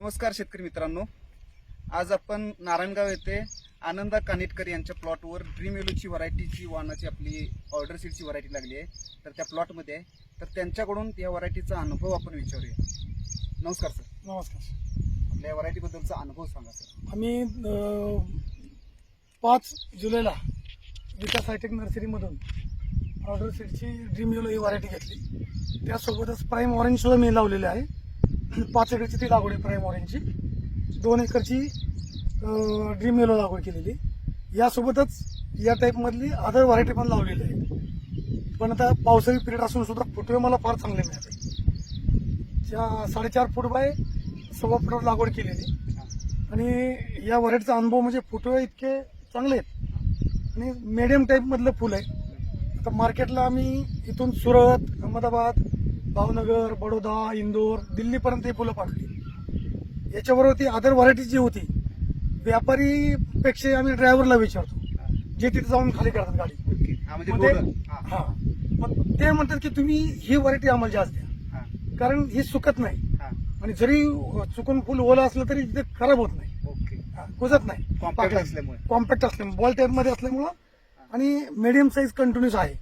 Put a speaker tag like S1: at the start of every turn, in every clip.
S1: नमस्कार शेतकरी मित्रांनो. आज आपण नारायणगाव येथे आनंदा कानिटकर यांच्या प्लॉटवर ड्रीम येलोची व्हरायटीची वाहनाची आपली ऑर्डर सीटची व्हरायटी लागली आहे. तर त्या प्लॉटमध्ये आहे. तर त्यांच्याकडून या व्हरायटीचा अनुभव आपण विचारूया. नमस्कार सर
S2: नमस्कार
S1: आपल्या व्हरायटीबद्दलचा अनुभव सांगा सर
S2: आम्ही अ, पाच जुलैला विकास हायटेक नर्सरीमधून ऑर्डर सीटची ड्रीम येलो ही व्हरायटी घेतली. त्यासोबतच प्राईम ऑरेंज सुद्धा मी लावलेली आहे. पाच एकरची ती लागवड आहे प्राईम ऑरेंजची दोन एकरची ड्रीम येलो लागवड केलेली. यासोबतच या टाईपमधली अदर व्हरायटी पण लावलेली आहे. पण आता पावसाळी पिरियड असून सुद्धा फुटवे मला फार चांगले मिळाले. त्या साडेचार फूट बाय सव्वा फुटावर लागवड केलेली. आणि या व्हरायटीचा अनुभव म्हणजे फुटवे इतके चांगले आहेत. आणि मिडियम टाईपमधलं फुल आहे. आता मार्केटला आम्ही इथून सुरत अहमदाबाद भावनगर बडोदा इंदोर दिल्लीपर्यंत ही फुलं पाठवली याच्याबरोबर ती अदर व्हरायटी जी होती व्यापारीपेक्षा आम्ही ड्रायव्हरला विचारतो जे तिथे जाऊन खाली करतात गाडी.
S1: हा म्हणजे
S2: ते-.
S1: हा,
S2: मग ते म्हणतात की तुम्ही ही व्हरायटी आम्हाला जास्त द्या. कारण ही सुकत नाही. आणि जरी चुकून फुल ओलं असलं तरी ते खराब होत नाही.
S1: ओके.
S2: कुजत नाही.
S1: कॉम्पॅक्ट असल्यामुळे.
S2: कॉम्पॅक्ट असल्यामुळे. बॉल टाईपमध्ये असल्यामुळं आणि मीडियम साईज कंटिन्यूस आहे.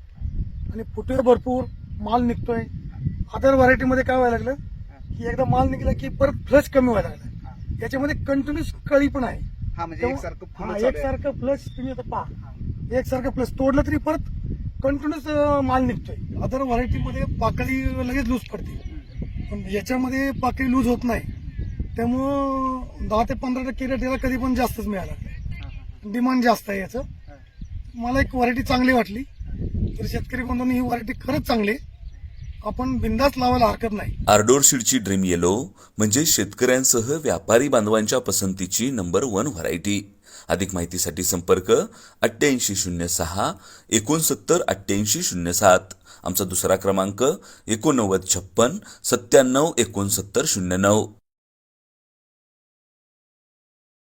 S2: आणि फुटे भरपूर माल निघतोय. अदर व्हरायटीमध्ये काय व्हायला लागलं? की एकदा माल निघला की परत फ्लश कमी व्हायला लागला. याच्यामध्ये कंटिन्यूस कळी पण आहे.
S1: हा म्हणजे एकसारखं
S2: हा,
S1: फुलं चालू आहे.
S2: एकसारखं फ्लश तुम्ही आता पहा. एकसारखं फ्लश तोडलं तरी परत कंटिन्यूस माल निघतोय. अदर व्हरायटीमध्ये पाकळी लगेच लूज पडते. पण याच्यामध्ये पाकळी लूज होत नाही. त्यामुळं दहा ते पंधरा टक्के रेट याला कधी पण जास्तच मिळाला
S1: हा, हा,
S2: डिमांड जास्त आहे याचं.
S1: हा.
S2: मला एक व्हरायटी चांगली वाटली. तर शेतकरी बंधूंनी ही व्हरायटी खरंच चांगली आहे. आपण बिंदास लावायला हरकत नाही.
S3: आर्डोरशीडची ड्रीम येलो म्हणजे शेतकऱ्यांसह व्यापारी बांधवांच्या पसंतीची नंबर वन व्हरायटी. अधिक माहितीसाठी संपर्क अठ्ठ्याऐंशी शून्य सहा एकोणसत्तर अठ्ठ्याऐंशी शून्य सात. आमचा दुसरा क्रमांक एकोणनव्वद छप्पन सत्त्याण्णव एकोणसत्तर शून्य नऊ.